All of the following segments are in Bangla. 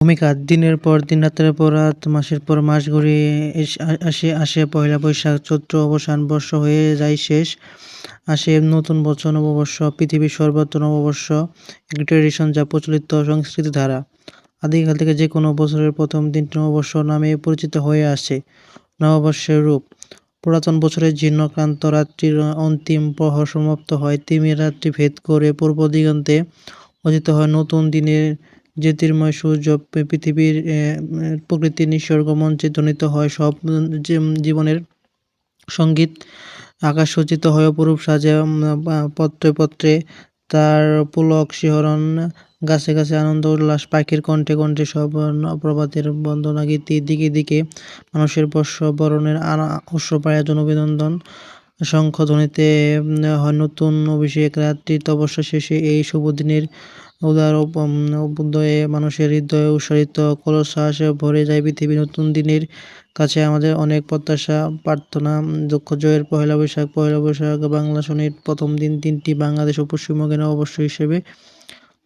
ভূমিকা, দিনের পর দিন, রাতের পর রাত, মাসের পর মাস গড়িয়ে আসে আসে, পয়লা বৈশাখ, চৈত্র অবসান, বর্ষ হয়ে যায় শেষ। আসে নতুন বছর, নববর্ষ, পৃথিবীর সর্বত্র নববর্ষ, একটি ট্রেডিশন যা প্রচলিত সংস্কৃতি ধারা আদিকাল থেকে যে কোনো বছরের প্রথম দিনটি নববর্ষ নামে পরিচিত হয়ে আসে, নববর্ষের রূপ। পুরাতন বছরের জীর্ণক্রান্ত রাত্রির অন্তিম প্রহর সমাপ্ত হয়। তিমির রাত্রি ভেদ করে পূর্ব দিগন্তে উদিত হয়। নতুন দিনের জ্যোতির্ময় সূর্য পৃথিবীর প্রকৃতির নিসর্গ মঞ্চে ধ্বনিত হয়। সব জীবনের সংগীত আকাশ সজ্জিত হয়, অপরূপ সাজে পত্রে পত্রে তার পুলক শিহরণ, গাছে গাছে আনন্দ, উল্লাস, পাখির কণ্ঠে কণ্ঠে সব প্রভাতের বন্দনা, গীতি, দিকে দিকে মানুষের বর্ষ বরণের উৎসবায়োজন অভিনন্দন শঙ্খধ্বনিতে নতুন অভিষেক রাত্রি তপস্যা শেষে এই শুভ দিনের উদার অভ্যুদয়ে মানুষের হৃদয়ে উৎসারিত কলশ্বাস ভরে যায় পৃথিবী নতুন দিনের কাছে। আমাদের অনেক প্রত্যাশা, প্রার্থনা, দুঃখ, জয়ের পহেলা বৈশাখ পহেলা বৈশাখ, বাংলা শনির প্রথম দিন, তিনটি বাংলাদেশ ও পশ্চিমবঙ্গে নববর্ষ হিসেবে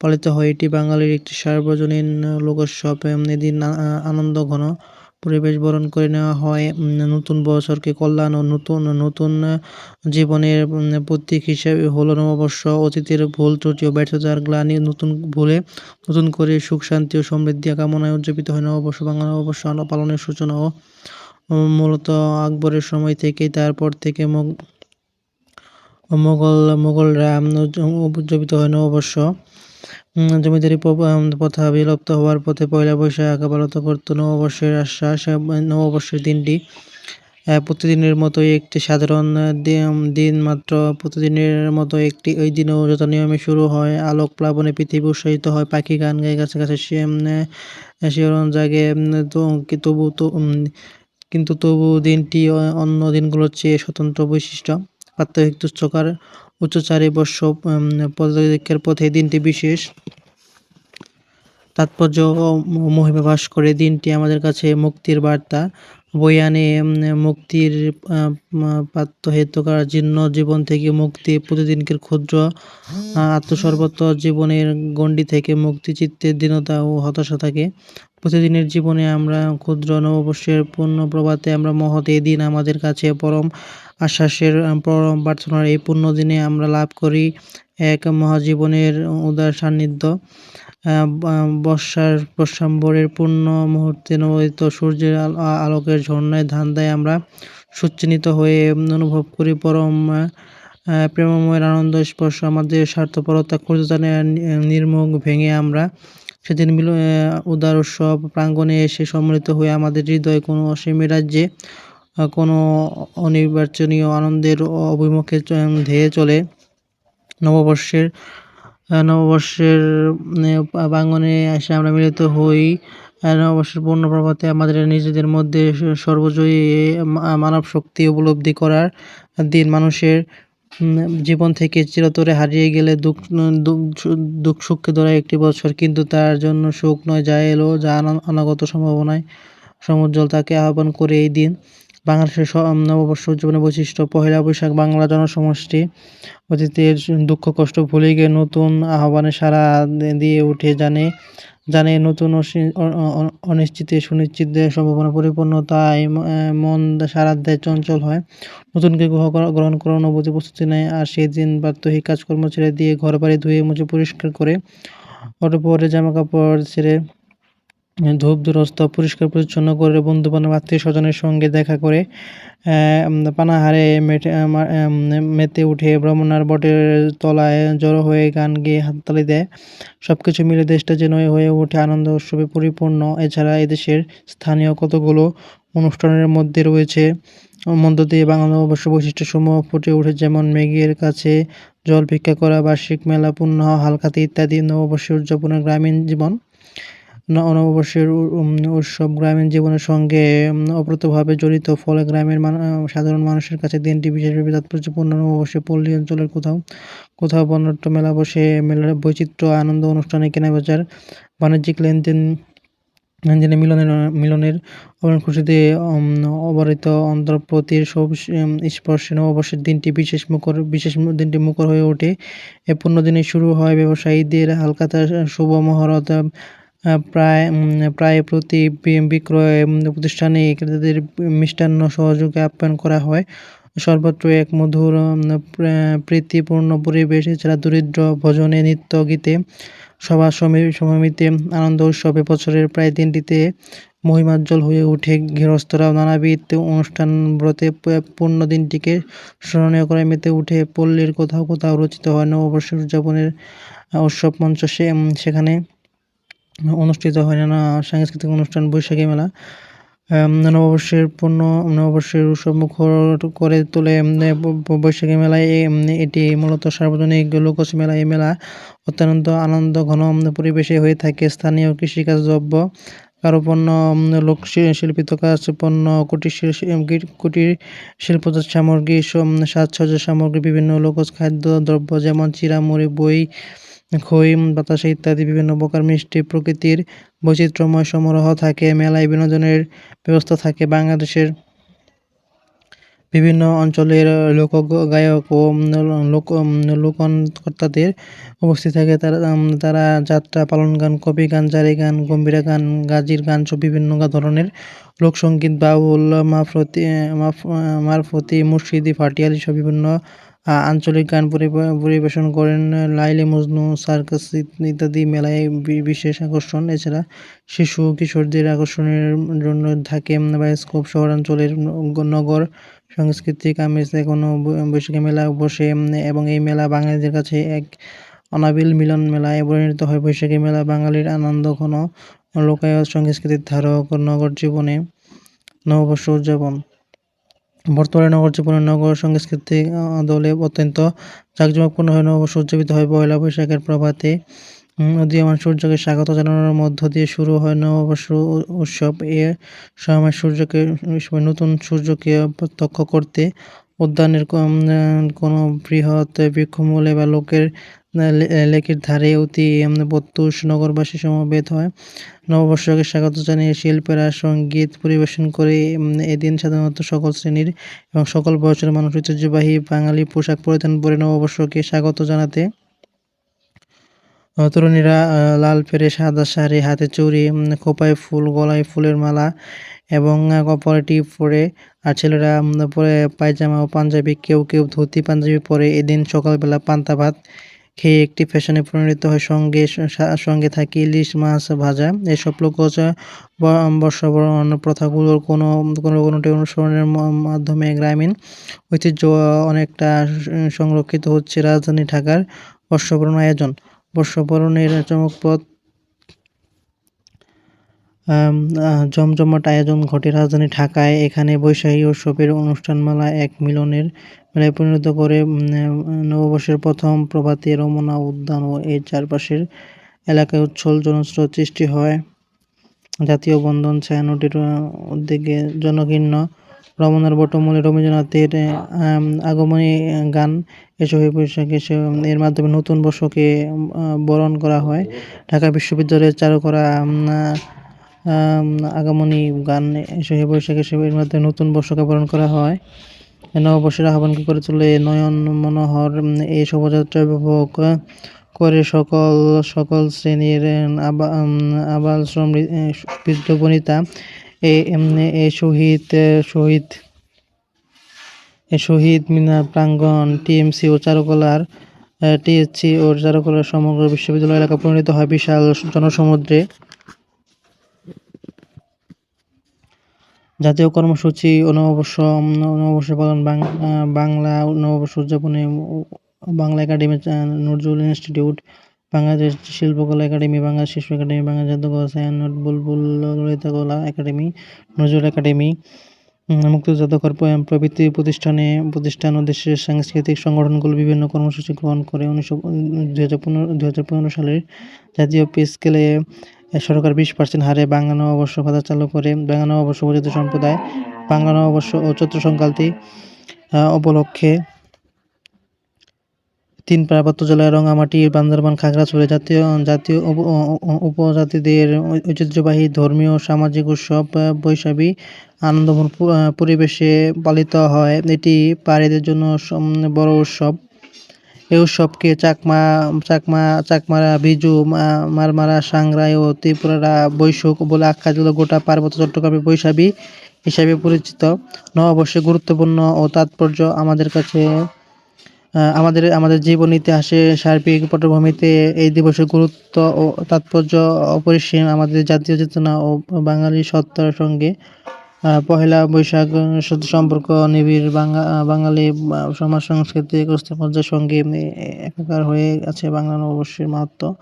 পালিত হয়। এটি বাঙালির একটি সার্বজনীন লোকোৎসব এদিন আনন্দ, ঘন পরিবেশ বরণ করে নেওয়া হয়। নতুন বছরকে কল্যাণ ও নতুন নতুন জীবনের প্রতীক হিসেবে হলো নববর্ষ, অতীতের ভুল, ত্রুটি ও ব্যর্থতার গ্লানি নতুন ভুলে নতুন করে সুখ, শান্তি ও সমৃদ্ধি কামনায় উদযাপিত হয় নববর্ষ বাংলা নববর্ষ পালনের সূচনা ও মূলত আকবরের সময় থেকেই তারপর থেকে মোগল, মোগলরা উদযাপিত হয় নববর্ষ। জমিদারি প্রথা বিলুপ্ত হওয়ার পথে পয়লা বৈশাখ আপাতত করত নববর্ষের আশ্বাস নববর্ষের দিনটি প্রতিদিনের মতোই একটি সাধারণ দিন মাত্র। প্রতিদিনের মতো একটি, ওই দিনও যত নিয়মে শুরু হয়। আলোক প্লাবনে পৃথিবী উৎসাহিত হয়। পাখি গান গায়ে কাছে কাছে শিহরণ জাগে তবু তো কিন্তু তবু দিনটি অন্য দিনগুলোর চেয়ে স্বতন্ত্র বৈশিষ্ট্য। প্রাত্যহিক তুচ্ছকার উচ্চচারে বর্ষ পদক্ষের পথে দিনটি বিশেষ। তাৎপর্য মহিমা বাস করে দিনটি আমাদের কাছে মুক্তির বার্তা। বয়ে আনে মুক্তির করার জীর্ণ জীবন থেকে মুক্তি, প্রতিদিনকের ক্ষুদ্র আত্মসর্বত্র জীবনের গণ্ডি থেকে মুক্তি, চিত্তের দীনতা ও হতাশা থাকে। প্রতিদিনের জীবনে আমরা ক্ষুদ্র নববর্ষের পূর্ণ প্রভাতে আমরা মহৎ এই দিন আমাদের কাছে পরম আশ্বাসের পরম প্রার্থনার এই পূর্ণ দিনে আমরা লাভ করি এক মহাজীবনের উদার সান্নিধ্য। বর্ষার প্রসাম্বরের পূর্ণ মুহূর্তে নবদিত সূর্যের আলোকের ঝর্ণায় ধান দেয় আমরা। সুচিন্তিত হয়ে অনুভব করি পরম প্রেমময়ের আনন্দ স্পর্শ। আমাদের স্বার্থপরতা ক্ষুদ্রতা নির্মুখ ভেঙে আমরা সেদিন মিল উদার উৎসব প্রাঙ্গণে এসে সম্মিলিত হয়ে আমাদের হৃদয়ে কোনো অসীম রাজ্যে কোনো অনির্বাচনীয় আনন্দের অভিমুখে ধেয়ে চলে। নববর্ষের নববর্ষের প্রাঙ্গণে এসে আমরা মিলিত হই। নববর্ষের পূর্ণ প্রভাতে আমাদের নিজেদের মধ্যে সর্বজয়ী মানব শক্তি উপলব্ধি করার দিন মানুষের জীবন থেকে চিরতরে হারিয়ে গেলে দুঃখ দুঃখ সুখকে ধরা একটি বছর। কিন্তু তার জন্য সুখ নয়, যা এলো, যা অনাগত সম্ভাবনায় সমুজ্জ্বল তাকে আহ্বান করে এই দিন। বাংলাদেশের নববর্ষ উদযাপনের বৈশিষ্ট্য, পহেলা বৈশাখ, বাংলা জনসমষ্টি, অতীতের দুঃখ, কষ্ট ভুলে গিয়ে নতুন আহ্বানে সারা দিয়ে উঠে জানে জানে নতুন অনিশ্চিতে সুনিশ্চিত সম্ভাবনা পরিপূর্ণ, তাই মন সারা দেয় চঞ্চল হয়। নতুনকে গ্রহ গ্রহণ করার অনুভূতি প্রস্তুতি নেয়, আর সেই দিন প্রাত্যহিক কাজকর্ম ছেড়ে দিয়ে ঘর বাড়ি ধুয়ে মুছে পরিষ্কার করে অতপরে জামা কাপড় ছেড়ে ধূপ দুরস্ত, পরিষ্কার পরিচ্ছন্ন করে বন্ধু বান্ধব আত্মীয় স্বজনের সঙ্গে দেখা করে পানাহারে মেটে মেতে উঠে ব্রাহ্মণার বটের তলায় জড়ো হয়ে গান গেয়ে হাততালি দেয়। সব কিছু মিলে দেশটা যেন হয়ে ওঠে আনন্দ উৎসবে পরিপূর্ণ। এছাড়া এদেশের স্থানীয় কতগুলো অনুষ্ঠানের মধ্যে রয়েছে, মধ্য দিয়ে বাংলা অবশ্য বৈশিষ্ট্যসমূহ ফুটে ওঠে যেমন মেঘের কাছে জল ভিক্ষা করা, বার্ষিক মেলা পূর্ণ হালখাতে ইত্যাদি নববর্ষের উদযাপনের গ্রামীণ জীবন। নববর্ষের উৎসব গ্রামীণ জীবনের সঙ্গে ওতপ্রোতভাবে জড়িত। ফলে গ্রামের সাধারণ মানুষের কাছে দিনটি বিশেষভাবে তাৎপর্যপূর্ণ। নববর্ষে পল্লী অঞ্চলের কোথাও কোথাও বর্ণাঢ্য মেলা বসে, মেলার বৈচিত্র্য, আনন্দ অনুষ্ঠানে, কেনাবেচার, বাণিজ্যিক লেনদেন, লেনদেনে মিলনের মিলনের খুশিতে অবারিত অন্তর্প্রতির সব স্পর্শে নববর্ষের দিনটি বিশেষ মুখর, বিশেষ দিনটি মুখর হয়ে ওঠে। এ পূর্ণ দিনে শুরু হয় ব্যবসায়ীদের হালখাতা, শুভ মহরত প্রায় প্রায় প্রতি বিক্রয় প্রতিষ্ঠানে ক্রেতাদের মিষ্টান্ন সহযোগে আপ্যায়ন করা হয়। সর্বত্র এক মধুর প্রীতিপূর্ণ পরিবেশ, এছাড়া দরিদ্র ভজনে, নৃত্য গীতে, সভা সমি- সমিতিতে আনন্দ উৎসবে বছরের প্রায় দিনটিতে মহিমাজ্জ্বল হয়ে ওঠে। গৃহস্থরা নানাবিধ অনুষ্ঠান ব্রতে পূর্ণ দিনটিকে স্মরণীয় করে মেতে উঠে। পল্লীর কোথাও কোথাও রচিত হয় নববর্ষ উদযাপনের উৎসব মঞ্চ সেখানে অনুষ্ঠিত হয় নানা সাংস্কৃতিক অনুষ্ঠান, বৈশাখী মেলা। নববর্ষের পূর্ণ, নববর্ষের উৎসব মুখর করে তোলে বৈশাখী মেলায় এটি মূলত সার্বজনিক লোকজ মেলা। এই মেলা অত্যন্ত আনন্দ, ঘন পরিবেশে হয়ে থাকে। স্থানীয় কৃষিকাজ দ্রব্য, কারুপণ্য লোক শিল্পিত কাজ, পণ্য কুটির কুটির শিল্পজাত সামগ্রী সম- সাজসজ্জা সামগ্রী, বিভিন্ন লোকজ খাদ্য দ্রব্য যেমন চিড়ামুড়ি বই খই বাতাসা ইত্যাদি বিভিন্ন প্রকার মিষ্টি প্রকৃতির বৈচিত্র্যময় সমারোহ থাকে মেলায় বিনোদনের ব্যবস্থা থাকে বাংলাদেশের বিভিন্ন অঞ্চলের লোক গায়ক ও লোক উম, লোককর্তাদের উপস্থিত থাকে। তারা তারা যাত্রা পালন গান কবি গান জারি গান গম্ভীরা গান গাজির গান সব বিভিন্ন ধরনের লোকসঙ্গীত বাউল মাফরতি মাফ- মারফতি মুর্শিদি ফাটিয়ালি সব বিভিন্ন আঞ্চলিক গান পরিবে- পরিবেশন করেন লাইলি মজনু, সার্কাস ইত- ইত্যাদি মেলায় বিশেষ আকর্ষণ। এছাড়া শিশু কিশোরদের আকর্ষণের জন্য থাকে বায়োস্কোপ শহরাঞ্চলের নগর সাংস্কৃতিক আমেজ। এখনও বৈশাখী মেলা বসে এবং এই মেলা বাঙালিদের কাছে এক অনাবিল মিলন মেলায় পরিণত হয়। বৈশাখী মেলা বাঙালির আনন্দ, ঘন, লোকায়ত সংস্কৃতির ধারক, নগর জীবনে নববর্ষ উদযাপন। বর্তমানে নগর জীবনে নগর সাংস্কৃতিক আহ, দলে অত্যন্ত জাঁকজমকপূর্ণ হয়ে নববর্ষ উদযাপিত হয়। পয়লা বৈশাখের প্রভাতে উদীয়মান সূর্যকে স্বাগত জানানোর মধ্য দিয়ে শুরু হয় নববর্ষ উৎসব। এ সময় সূর্যকে নতুন সূর্যকে প্রত্যক্ষ করতে উদ্যানের কোন বৃহৎ বৃক্ষমূলে বা লোকের লেকের ধারে অতি প্রত্যুষ নগরবাসী সমবেত হয়। নববর্ষকে স্বাগত জানিয়ে শিল্পীরা সংগীত পরিবেশন করে এদিন সাধারণত সকল শ্রেণির এবং সকল বয়সের মানুষ ঐতিহ্যবাহী বাঙালি পোশাক পরিধান করে নববর্ষকে স্বাগত জানাতে। তরুণীরা লাল পেরে সাদা শাড়ি, হাতে চুড়ি খোঁপায় ফুল, গলায় ফুলের মালা এবং কপালে টিপ পরে। আর ছেলেরা পরে পায়জামা ও পাঞ্জাবি, কেউ কেউ ধুতি, পাঞ্জাবি পরে। এদিন সকালবেলা পান্তা ভাত খেয়ে একটি ফ্যাশনে পরিণত হয়। সঙ্গে সঙ্গে থাকে ইলিশ মাছ ভাজা। এসব লোকজ বর্ষবরণ প্রথাগুলোর কোনো কোনো কোনোটি অনুসরণের মাধ্যমে গ্রামীণ ঐতিহ্য অনেকটা সংরক্ষিত হচ্ছে রাজধানী ঢাকার বর্ষবরণ আয়োজন। বর্ষবরণের আহ, জমজমাট আয়োজন ঘটে রাজধানী ঢাকায়। এখানে বৈশাখী উৎসবের অনুষ্ঠানমালা এক মিলনের মেলায় পরিণত করে নববর্ষের প্রথম প্রভাতে রমনা উদ্যান ও এর চারপাশের এলাকায় উচ্ছল জনস্রোত সৃষ্টি হয়। জাতীয় বন্ধন ছায়ানটের উদ্যোগে জনকীর্ণ রমনার বটমূলে রবীন্দ্রনাথের আগমনী গান এসব বৈশাখে এর মাধ্যমে নতুন বর্ষকে বরণ করা হয়। ঢাকা বিশ্ববিদ্যালয়ের চারু করা আম, আম, আগমনী গান এসব বৈশাখে এর মাধ্যমে নতুন বর্ষকে বরণ করা হয়। নববর্ষের আহ্বানকে করে তোলে নয়ন মনোহর। এই শোভাযাত্রা উপভোগ করে সকল সকল শ্রেণির আবাল বৃদ্ধ বনিতা এ শহীদ শহীদ শহীদ মিনার প্রাঙ্গণ, টিএমসি ও চারুকলার টিএসসি ও চারুকলার সমগ্র বিশ্ববিদ্যালয় এলাকা পরিণত হয় বিশাল জনসমুদ্রে। জাতীয় কর্মসূচি উম, নববর্ষ পালন বাংলা নববর্ষ উদযাপনে Bangla academy Nazrul institute Bangladesh Shilpakala academy Bangladesh Shishu academy Bangladesh জাদুঘর সায়ানট বুলবুল ললিতকলা একাডেমি নজরুল একাডেমি মুক্তি জাদুঘর প্রভৃতি প্রতিষ্ঠানে প্রতিষ্ঠান ও দেশের সাংস্কৃতিক সংগঠনগুলো বিভিন্ন কর্মসূচি গ্রহণ করে উনিশশো দুই হাজার পনেরো দুই হাজার পনেরো সালের জাতীয় পে স্কেলে সরকার বিশ পার্সেন্ট হারে বাংলা নববর্ষ ভাতা চালু করে বাংলা নববর্ষ উপজাত সম্প্রদায় বাংলা নববর্ষ ও চৈত্র সংক্রান্তি উপলক্ষে তিন পার্বত্য জেলায় রঙামাটি বান্দরবান খাগড়াছড়ি জাতীয় জাতীয় উপজাতিদের ঐতিহ্যবাহী ধর্মীয় সামাজিক উৎসব বৈশাখী আহ, পরিবেশে পালিত হয়। এটি পাহাড়িদের জন্য বড় উৎসব। এই উৎসবকে চাকমা চাকমা চাকমারা বিজু মারমারা সাংরাই ও ত্রিপুরারা বৈশাখ বলে আখ্যা দিল গোটা পার্বত্য চট্টগ্রামে বৈশাখী হিসাবে পরিচিত। নববর্ষে গুরুত্বপূর্ণ ও তাৎপর্য আমাদের কাছে আমাদের আমাদের জীবন ইতিহাসে সার্বিক পটভূমিতে এই দিবসের গুরুত্ব ও তাৎপর্য অপরিসীম। আমাদের জাতীয় চেতনা ও বাঙালি সত্তার সঙ্গে পহেলা বৈশাখ, সাথে সম্পর্ক, নিবিড় বাঙা বাঙালি সমাজ সাংস্কৃতিক অস্থিমজ্জার সঙ্গে একাকার হয়ে আছে বাংলা নববর্ষের মাহাত্ম।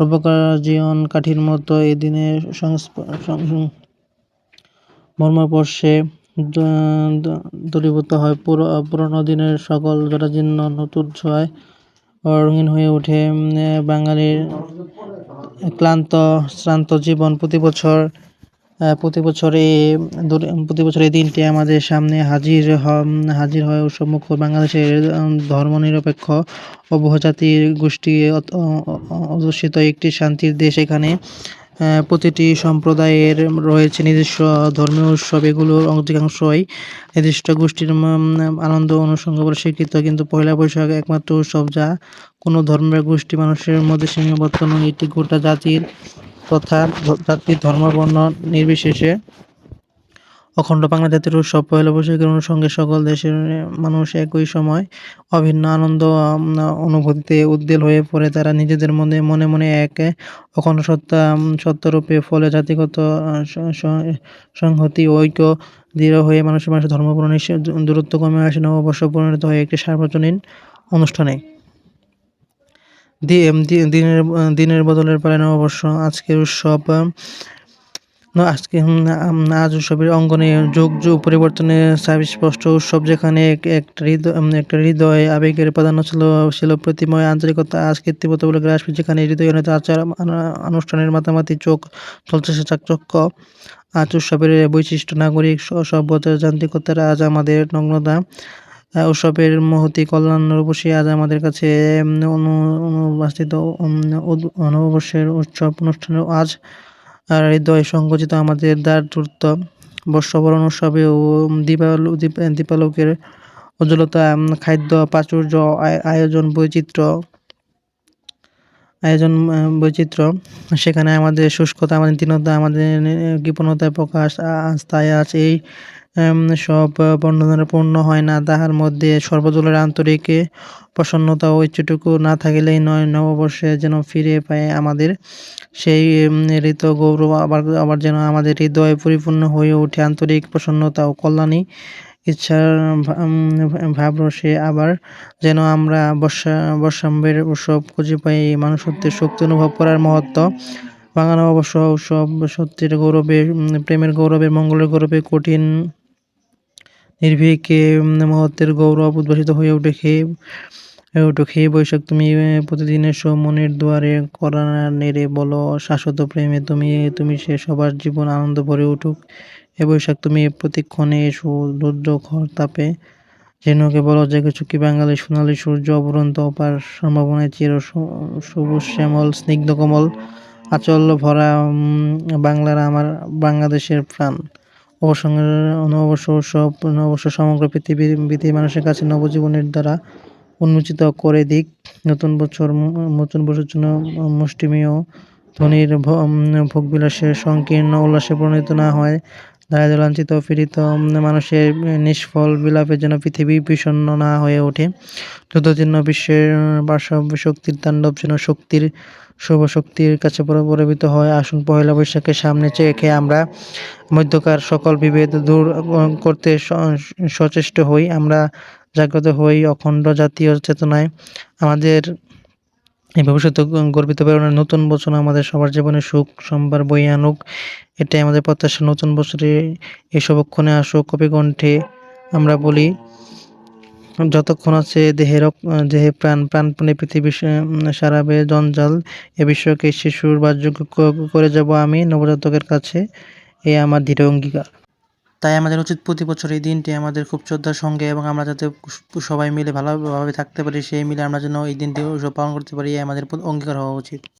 রূপকার জীবন কাঠির মতো এই দিনে দ- দূরীভূত হয়। পুরো, পুরোনো দিনের সকল জরাজীর্ণ নতুন ছোঁয়ায় রঙিন হয়ে ওঠে বাঙালির ক্লান্ত, শ্রান্ত জীবন। প্রতি বছর প্রতি বছর প্রতি বছর এই দিনটি আমাদের সামনে হাজির হাজির হয় উৎসবমুখ বাংলাদেশের ধর্মনিরপেক্ষ বহুজাতির গোষ্ঠী অধ্যুষিত একটি শান্তির দেশ এখানে প্রতিটি সম্প্রদায়ের রয়েছে নিজস্ব ধর্মীয় উৎসব। এগুলোর অধিকাংশই নির্দিষ্ট গোষ্ঠীর আনন্দ অনুষঙ্গ বলে স্বীকৃত। কিন্তু পয়লা বৈশাখ একমাত্র উৎসব যা কোনো ধর্মের গোষ্ঠী মানুষের মধ্যে সীমাবদ্ধ নয়, এটি গোটা জাতির তথা জাতির ধর্ম, বর্ণ নির্বিশেষে অখণ্ড বাংলা জাতির উৎসব পয়লা বৈশাখের অনুষঙ্গে সকল দেশের মানুষ একই সময় অভিন্ন আনন্দ অনুভূতিতে উদ্বেল হয়ে পড়ে। তারা নিজেদের মনে মনে মনে এক অখণ্ড সত্তা সত্যরূপে ফলে জাতিগত সংহতি, ঐক্য দৃঢ় হয়ে মানুষের মানুষের ধর্ম পূরণের দূরত্ব কমে আসে। নববর্ষ পরিণত হয় একটি সার্বজনীন অনুষ্ঠানে দি- এম, দিনের দিনের বদলের পরে নববর্ষ আজকের উৎসব আজকে আজ উৎসবের অঙ্গনে যুগ যুগ পরিবর্তনের স্পষ্ট উৎসব যেখানে এক- একটা হৃদয় একটা আবেগের প্রাধান্য ছিল ছিল প্রতিময় আন্তরিকতা আজ কৃত্রিমতা বলে গ্রাস যেখানে হৃদয় আচার আনা- অনুষ্ঠানের মাতামাতি চোখ চলছে চাকচক্য আজ উৎসবের বৈশিষ্ট্য নাগরিক স- সভ্যতার যান্ত্রিকতার আজ আমাদের নগ্নতা। উৎসবের মহতি কল্যাণ রূপসী আজ আমাদের কাছে অনুবাসিত নববর্ষের উৎসব অনুষ্ঠানে আজ হৃদয় সংকুচিত আমাদের দ্বার দ্রুত বর্ষবরণ উৎসবে ও দীপালো, দীপ- দীপালোকের উজ্জ্বলতা খাদ্য প্রাচুর্য আয়োজন বৈচিত্র্য আয়োজন বৈচিত্র্য। সেখানে আমাদের শুষ্কতা, আমাদের দীনতা, আমাদের কৃপণতায় প্রকাশ, আ- আজ তাই আজ এই সব বর্ণনার পূর্ণ হয় না। তাহার মধ্যে সর্বদলের আন্তরিক প্রসন্নতা ও ইচ্ছুটুকু না থাকিলেই নয়, নববর্ষে যেন ফিরে পায় আমাদের সেই ঋত গৌরব। আবার আবার যেন আমাদের হৃদয়ে পরিপূর্ণ হয়ে ওঠে আন্তরিক প্রসন্নতা ও কল্যাণী ইচ্ছার ভাবরসে আবার যেন আমরা বর্ষা, বর্ষাম্বের উৎসব খুঁজে পাই। মানুষত্বের শক্তি অনুভব করার মহত্ব। বাংলা নববর্ষ উৎসব সত্যের গৌরবে প্রেমের গৌরবে, মঙ্গলের গৌরবে কঠিন। নির্ভীকে মহত্বের গৌরব উদ্ভাসিত হয়ে ওঠে খেয়ে ওঠো খেয়ে বৈশাখ, তুমি প্রতিদিনের প্রতিদিন এসো মনের দুয়ারে করা নেড়ে বলো, শাশ্বত প্রেমে তুমি তুমি সে সবার জীবন আনন্দ ভরে উঠুক। এ বৈশাখ, তুমি প্রতিক্ষণে এসো রুদ্র ঘর তাপে ঝিনুকে বলো জেগে চুকি বাঙালি সোনালি সূর্য অবরন্ত অপার সম্ভাবনায় চির সবুজ শ্যামল, স্নিগ্ধ কমল, আচল ভরা বাংলার আমার, বাংলাদেশের প্রাণ। অবসঙ্গের অনবসর উৎসব অবসর সমগ্র পৃথিবীর পৃথিবীর মানুষের কাছে নবজীবনের দ্বারা উন্মোচিত করে দিক। নতুন বছর নতুন বছরের জন্য মুষ্টিমেয় ধনীর ভোগবিলাসে সংকীর্ণ উল্লাসে পরিণত না হয়। দারিদ্র লাঞ্ছিত, পীড়িত মানুষের নিষ্ফল বিলাপের যেন পৃথিবী বিষণ্ণ না হয়ে ওঠে। যুদ্ধজীর্ণ বিশ্বের পার্শ্বব্য শক্তির তাণ্ডব যেন শক্তির, শুভ শক্তির কাছে পর- পরাভূত হয়। আসুন পহেলা বৈশাখের সামনে চেয়ে আমরা মধ্যকার সকল বিভেদ দূর করতে সচেষ্ট হই। আমরা জাগ্রত হই অখণ্ড জাতীয় চেতনায়। আমাদের এই ভবিষ্যতে গর্বিত প্রেরণার নতুন বছর আমাদের সবার জীবনে সুখ, সম্ভার বয়ে আনুক। এটাই আমাদের প্রত্যাশা। নতুন বছরে এই শুভক্ষণে আসো কবি কণ্ঠে আমরা বলি, যতক্ষণ আছে দেহের দেহে প্রাণ, প্রাণপণে পৃথিবী সারাবে, জঞ্জাল, এ বিশ্বকে শিশুর বাসযোগ্য করে যাব আমি নবজাতকের কাছে, এ আমার দৃঢ় অঙ্গীকার। তাই আমাদের উচিত প্রতি বছর এই দিনটি আমাদের খুব শ্রদ্ধার সঙ্গে এবং আমরা যাতে সবাই মিলে ভালোভাবে থাকতে পারি, সেই মিলে আমরা যেন এই দিনটি পালন করতে পারি আমাদের অঙ্গীকার হওয়া উচিত।